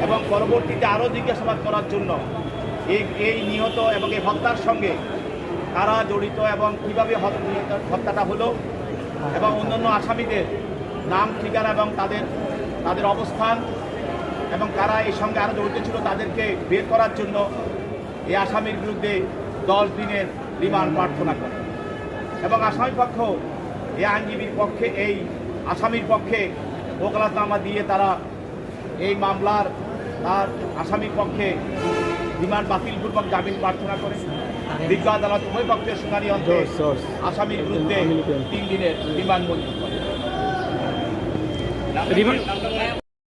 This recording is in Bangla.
এবং পরবর্তীতে আরও জিজ্ঞাসাবাদ করার জন্য এই এই নিহত এবং এই হত্যার সঙ্গে কারা জড়িত এবং কীভাবে হত- হত্যাটা হলো এবং অন্যান্য আসামিদের নাম, ঠিকানা এবং তাদের তাদের অবস্থান এবং কারা এই সঙ্গে আরও জড়িত ছিল তাদেরকে বের করার জন্য এই আসামির বিরুদ্ধে দশ দিনের রিমান্ড প্রার্থনা করে। এবং আসামি পক্ষ এই আইনজীবীর পক্ষে এই আসামির পক্ষে ওকালাতনামা দিয়ে তারা এই মামলার তার আসামির পক্ষে রিমান্ড বাতিলপূর্বক জামিন প্রার্থনা করে। বিজ্ঞ আদালত উভয় পক্ষের শুনানি অন্তে আসামির বিরুদ্ধে তিন দিনের রিমান্ড মঞ্জুর করে রিমান্ড